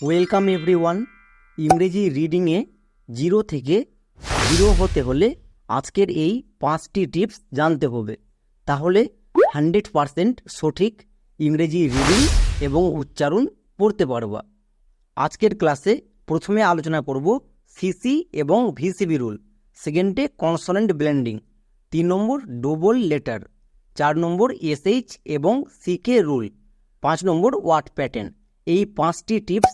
Welcome everyone ইংরেজি রিডিংয়ে zero থেকে zero হতে হলে আজকের এই পাঁচটি টিপস জানতে হবে। তাহলে হান্ড্রেড পারসেন্ট সঠিক ইংরেজি রিডিং এবং উচ্চারণ পড়তে পারবা। আজকের ক্লাসে প্রথমে আলোচনা করব সিসি এবং ভিসিবি রুল সেকেন্ডে কনসোনেন্ট ব্লেন্ডিং তিন নম্বর ডবল লেটার চার নম্বর এসএইচ এবং সিকে রুল পাঁচ নম্বর ওয়াট প্যাটার্ন এই পাঁচটি টিপস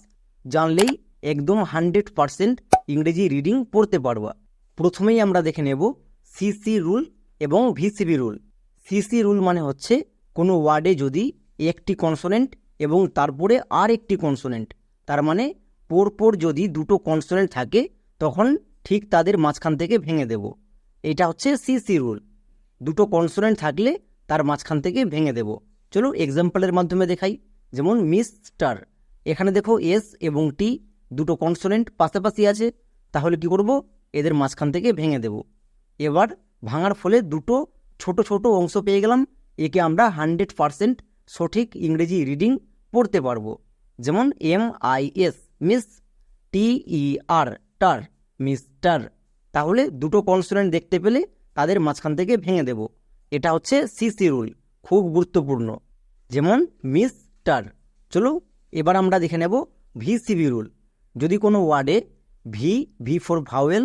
জানলেই একদম হান্ড্রেড পারসেন্ট ইংরেজি রিডিং পড়তে পারবা। প্রথমেই আমরা দেখে নেব সিসি রুল এবং ভিসিবি রুল। সিসি রুল মানে হচ্ছে কোনো ওয়ার্ডে যদি একটি কনসোনেন্ট এবং তারপরে আর একটি কনসোনেন্ট, তার মানে পরপর যদি দুটো কনসোনেন্ট থাকে, তখন ঠিক তাদের মাঝখান থেকে ভেঙে দেব। এটা হচ্ছে সিসি রুল। দুটো কনসোনেন্ট থাকলে তার মাঝখান থেকে ভেঙে দেব। চলো এক্সাম্পলের মাধ্যমে দেখাই। যেমন মিস্টার। এখানে দেখো এস এবং টি দুটো কনসোনেন্ট পাশাপাশি আছে, তাহলে কি করব? এদের মাঝখান থেকে ভেঙে দেব। এবার ভাঙার ফলে দুটো ছোট ছোট অংশ পেয়ে গেলাম, একে আমরা হান্ড্রেড পারসেন্ট সঠিক ইংরেজি রিডিং পড়তে পারব। যেমন M I S miss T E R টার মিস্টার তাহলে দুটো কনসোনেন্ট দেখতে পেলে তাদের মাঝখান থেকে ভেঙে দেব। এটা হচ্ছে সিসি রুল খুব গুরুত্বপূর্ণ। যেমন মিস্টার চলো এবার আমরা দেখে নেব ভিসিবি রুল। যদি কোনো ওয়ার্ডে V V for vowel,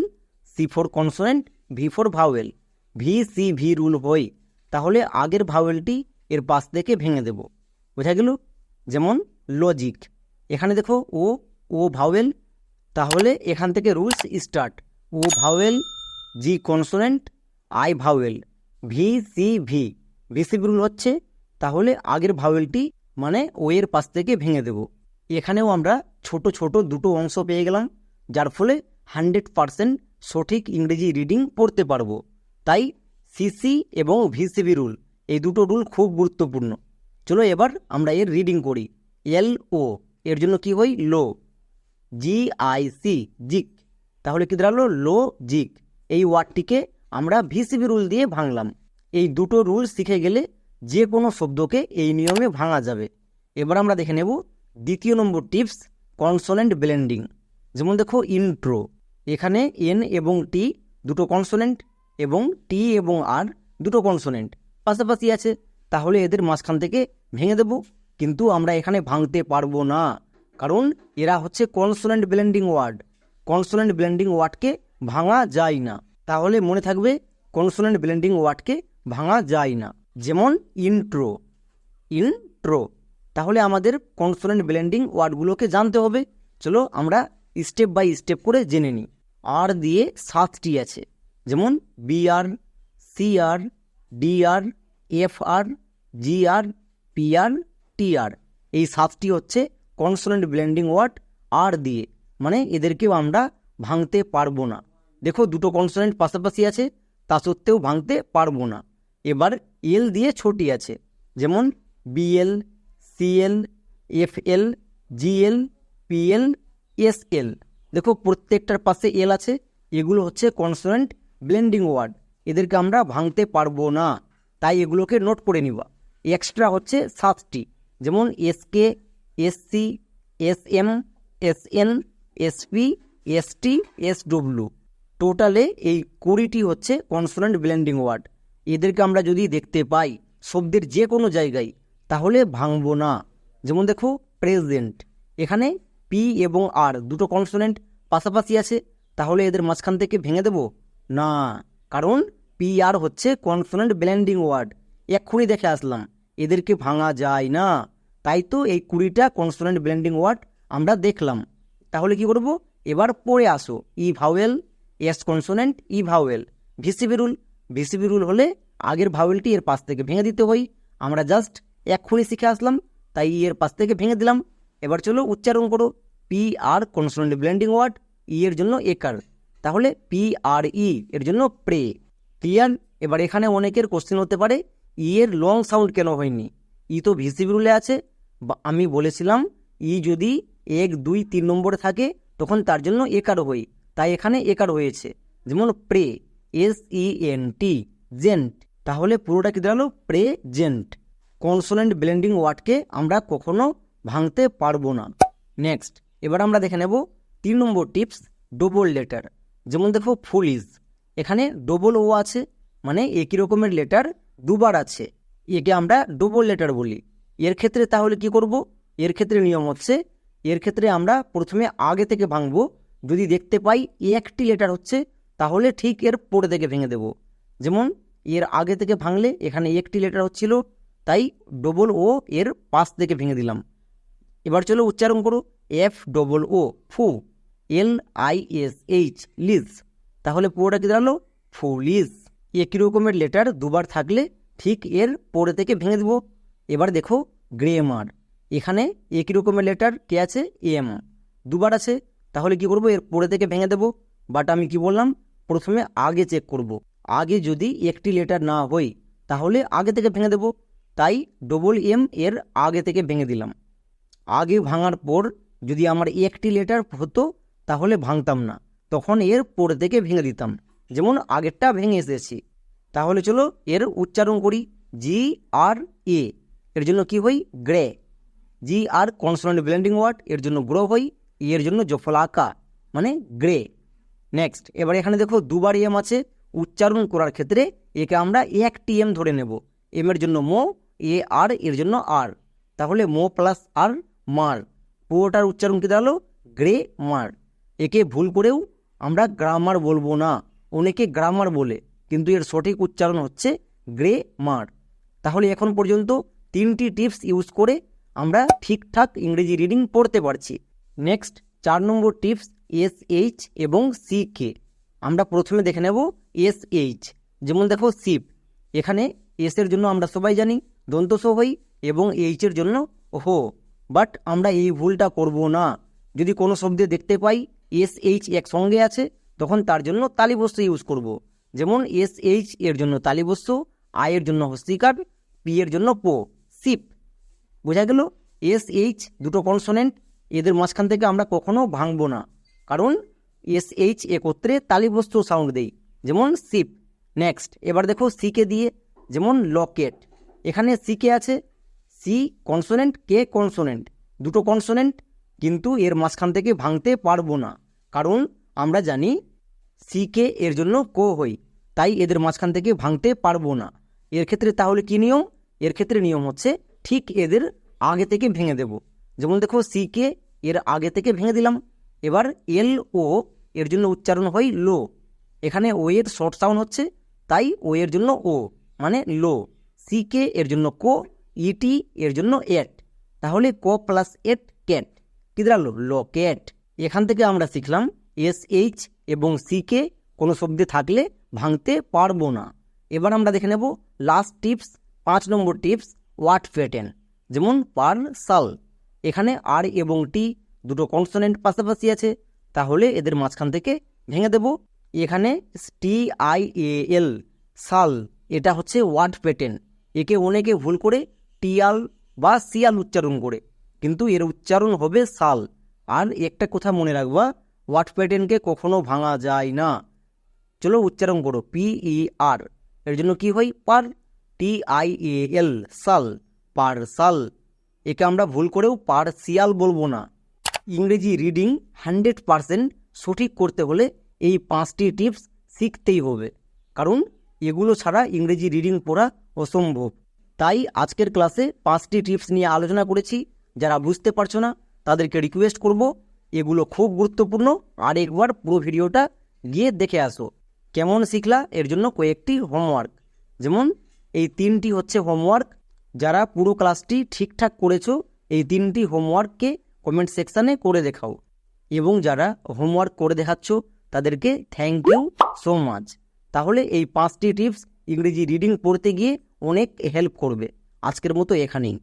C for consonant, V for vowel V C V rule হয় তাহলে আগের ভাওয়েলটি এর পাশ থেকে ভেঙে দেব। বোঝা গেল? যেমন লজিক। এখানে দেখো ও ও ভাওয়েল, তাহলে এখান থেকে rules start. O vowel, G consonant, I vowel V C V VCV rule হচ্ছে, তাহলে আগের ভাওয়েলটি মানে ও এর পাশ থেকে ভেঙে দেব। এখানেও আমরা ছোট ছোট দুটো অংশ পেয়ে গেলাম, যার ফলে হান্ড্রেড পারসেন্ট সঠিক ইংরেজি রিডিং পড়তে পারব। তাই সিসি এবং ভিসিবি রুল এই দুটো রুল খুব গুরুত্বপূর্ণ। চলো এবার আমরা এর রিডিং করি। এল ও এর জন্য কি হয়? লো জি আই সি জিক। তাহলে কি দাঁড়াল? লো জিক। এই ওয়ার্ডটিকে আমরা ভিসিবি রুল দিয়ে ভাঙলাম। এই দুটো রুল শিখে গেলে যে কোনো শব্দকে এই নিয়মে ভাঙা যাবে। এবার আমরা দেখে নেব দ্বিতীয় নম্বর টিপস কনসোনেন্ট ব্লেন্ডিং যেমন দেখো ইন্ট্রো এখানে এন এবং টি দুটো কনসোনেন্ট এবং টি এবং আর দুটো কনসোনেন্ট পাশাপাশি আছে। তাহলে এদের মাঝখান থেকে ভেঙে দেব। কিন্তু আমরা এখানে ভাঙতে পারব না, কারণ এরা হচ্ছে consonant blending word consonant blending ওয়ার্ডকে ভাঙা যায় না। তাহলে মনে থাকবে কনসোনেন্ট ব্লেন্ডিং ওয়ার্ডকে ভাঙা যায় না। যেমন ইন্ট্রো ইন্ট্রো তাহলে আমাদের কনসোনেন্ট ব্লেন্ডিং ওয়ার্ডগুলোকে জানতে হবে। চলো আমরা স্টেপ বাই স্টেপ করে জেনে নিই। আর দিয়ে সাতটি আছে, যেমন BR CR DR FR GR PR TR এই সাতটি হচ্ছে কনসোনেন্ট ব্লেন্ডিং ওয়ার্ড আর দিয়ে মানে এদেরকেও আমরা ভাঙতে পারব না। দেখো দুটো কনসোনেন্ট পাশাপাশি আছে, তা সত্ত্বেও ভাঙতে পারব না। এবার এল দিয়ে ছোটি আছে। যেমন BL CL FL GL PL SL দেখো প্রত্যেকটার পাশে এল আছে। এগুলো হচ্ছে কনসোনেন্ট ব্লেন্ডিং ওয়ার্ড এদেরকে আমরা ভাঙতে পারব না। তাই এগুলোকে নোট করে নিবা। এক্সট্রা হচ্ছে সাতটি। যেমন SK SC S M S N SP ST SW টোটালে এই কুড়িটি হচ্ছে কনসোনেন্ট ব্লেন্ডিং ওয়ার্ড এদেরকে আমরা যদি দেখতে পাই শব্দের যে কোনো জায়গায়, তাহলে ভাঙব না। যেমন দেখো প্রেজেন্ট এখানে পি এবং আর দুটো কনসোনেন্ট পাশাপাশি আছে, তাহলে এদের মাঝখান থেকে ভেঙে দেব? না। কারণ পি আর হচ্ছে কনসোনেন্ট ব্লেন্ডিং ওয়ার্ড এক্ষুনি দেখে আসলাম, এদেরকে ভাঙা যায় না। তাই তো এই কুড়িটা কনসোনেন্ট ব্লেন্ডিং ওয়ার্ড আমরা দেখলাম। তাহলে কি করব? এবার পড়ে আসো। E vowel S consonant E vowel VCV rule VCV rule হলে আগের ভাওয়েলটি এর পাশ থেকে ভেঙে দিতে হয়। আমরা জাস্ট এক্ষুনি শিখে আসলাম, তাই এর পাশ থেকে ভেঙে দিলাম। এবার চলো উচ্চারণ করো। P R consonant blending word E এর জন্য একার। তাহলে পি আর ই এর জন্য প্রে ক্লিয়ার এবার এখানে অনেকের কোশ্চেন হতে পারে ই এর লং সাউন্ড কেন হয়নি? ই তো ভিসিবি রুলে আছে। আমি বলেছিলাম ই যদি এক, দুই, তিন নম্বরে থাকে, তখন তার জন্য একার হই তাই এখানে একার হয়েছে। যেমন pray S E N T gent তাহলে পুরোটা কি দাঁড়াল? প্রেজেন্ট কনসোনেন্ট ব্লেন্ডিং ওয়ার্ডকে আমরা কখনো ভাঙতে পারব না। নেক্সট এবার আমরা দেখে নেব তিন নম্বর টিপস ডবল লেটার যেমন দেখো ফুল ইজ এখানে ডবল ও আছে মানে একই রকমের লেটার দুবার আছে। একে আমরা ডবল লেটার বলি। এর ক্ষেত্রে তাহলে কি করব? এর ক্ষেত্রে নিয়ম হচ্ছে, এর ক্ষেত্রে আমরা প্রথমে আগে থেকে ভাঙবো। যদি দেখতে পাই, একটি লেটার হচ্ছে তাহলে ঠিক এর পরে থেকে ভেঙে দেব। যেমন, এর আগে থেকে ভাঙলে এখানে একটি লেটার হচ্ছিল, তাই ডবল ও এর পাশ থেকে ভেঙে দিলাম। এবার চলো উচ্চারণ করো F double O foo L I S H lish তাহলে পুরোটা কি দাঁড়াল? ফুলিজ একই রকমের লেটার দুবার থাকলে ঠিক এর পরে থেকে ভেঙে দেব। এবার দেখো গ্রেমার এখানে একই রকমের লেটার কে আছে? এম দুবার আছে, তাহলে কি করব? এর পরে থেকে ভেঙে দেব। বাট আমি কি বললাম? প্রথমে আগে চেক করব। আগে যদি একটি লেটার না হই তাহলে আগে থেকে ভেঙে দেব। তাই ডবল এম এর আগে থেকে ভেঙে দিলাম। আগে ভাঙার পর যদি আমার একটি লেটার হতো, তাহলে ভাঙতাম না। তখন এর পরে থেকে ভেঙে দিতাম। যেমন আগেরটা ভেঙে এসেছি। তাহলে চলো এর উচ্চারণ করি। জি আর এ এর জন্য কি হই grey. G R consonant blending word এর জন্য গ্রো হই এর জন্য জফলাকা মানে গ্রে। নেক্সট এবার এখানে দেখো দুবার এম আছে। উচ্চারণ করার ক্ষেত্রে একে আমরা একটি এম ধরে নেব। এম এর জন্য মো, এ, আর, এর জন্য আর। তাহলে মো প্লাস আর, মার। পুরোটার উচ্চারণ কি দাঁড়াল? গ্রে, মার। একে ভুল করেও আমরা গ্রামার বলব না। অনেকে গ্রামার বলে, কিন্তু এর সঠিক উচ্চারণ হচ্ছে গ্রে, মার। তাহলে এখন পর্যন্ত তিনটি টিপস ইউজ করে আমরা ঠিকঠাক ইংরেজি রিডিং পড়তে পারছি। নেক্সট চার নম্বর টিপস এস এইচ এবং সি কে আমরা প্রথমে দেখে নেব এস এইচ যেমন দেখো সিপ এখানে এস এর জন্য আমরা সবাই জানি দন্তস হই এবং এইচ এর জন্য হো। বাট আমরা এই ভুলটা করব না। যদি কোনো শব্দে দেখতে পাই এস এইচ একসঙ্গে আছে, তখন তার জন্য তালিবস্ত ইউজ করব। যেমন এস এইচ এর জন্য তালিবস্ত আই এর জন্য হস্তিকার পি এর জন্য পো। সিপ বোঝা গেল? এস এইচ দুটো কনসোনেন্ট এদের মাঝখান থেকে আমরা কখনো ভাঙবো না। কারণ এস এইচ একত্রে তালিবস্ত সাউন্ড দেই। যেমন সিপ নেক্সট এবার দেখো সিকে দিয়ে যেমন লকেট এখানে সিকে আছে? সি কনসোনেন্ট কে কনসোনেন্ট দুটো কনসোনেন্ট কিন্তু এর মাঝখান থেকে ভাঙতে পারব না। কারণ আমরা জানি সিকে এর জন্য কো হই, তাই এদের মাঝখান থেকে ভাঙতে পারব না। এর ক্ষেত্রে তাহলে কি নিয়ম? এর ক্ষেত্রে নিয়ম হচ্ছে ঠিক এদের আগে থেকে ভেঙে দেব। যেমন দেখো সিকে এর আগে থেকে ভেঙে দিলাম। এবার এল ও এর জন্য উচ্চারণ হয় লো। এখানে ও এর শর্ট সাউন্ড হচ্ছে, তাই ও এর জন্য ও মানে লো। সি কে এর জন্য কো ইটি এর জন্য এট। তাহলে কো প্লাস এট, ক্যাট। কি দাঁড়াল? লো, ক্যাট। এখান থেকে আমরা শিখলাম এস এইচ এবং সি কে কোনো শব্দে থাকলে ভাঙতে পারব না। এবার আমরা দেখে নেব লাস্ট টিপস পাঁচ নম্বর টিপস ওয়াট প্যাটার্ন যেমন পার সাল। এখানে আর এবং টি দুটো কনসোনেন্ট পাশাপাশি আছে, তাহলে এদের মাঝখান থেকে ভেঙে দেব। এখানে টি আই এ এল সাল, এটা হচ্ছে ওয়ার্ড প্যাটার্ন একে অনেকে ভুল করে টিয়াল বা সিয়াল উচ্চারণ করে, কিন্তু এর উচ্চারণ হবে সাল। আর একটা কথা মনে রাখবা ওয়ার্ড প্যাটার্নকে কখনো ভাঙা যায় না। চলো উচ্চারণ করো পি ই আর এর জন্য কি হয়? পার টি আই এ এল সাল, পার সাল। একে আমরা ভুল করেও পার পার্সিয়াল বলব না। ইংরেজি রিডিং হান্ড্রেড পারসেন্ট সঠিক করতে হলে এই পাঁচটি টিপস শিখতেই হবে। কারণ এগুলো ছাড়া ইংরেজি রিডিং পড়া অসম্ভব। তাই আজকের ক্লাসে পাঁচটি টিপস নিয়ে আলোচনা করেছি। যারা বুঝতে পারছ না, তাদেরকে রিকোয়েস্ট করব। এগুলো খুব গুরুত্বপূর্ণ। আর একবার পুরো ভিডিওটা গিয়ে দেখে আসো। কেমন শিখলা, এর জন্য কয়েকটি হোমওয়ার্ক যেমন, এই তিনটি হচ্ছে হোমওয়ার্ক যারা পুরো ক্লাসটি ঠিকঠাক করেছ, এই তিনটি হোমওয়ার্ককে কমেন্ট সেকশানে করে দেখাও। এবং যারা হোমওয়ার্ক করে দেখাচ্ছ, তাদেরকে থ্যাংক ইউ সো মাচ তাহলে এই পাঁচটি টিপস ইংরেজি রিডিং পড়তে গিয়ে অনেক হেল্প করবে। আজকের মতো এখানেই।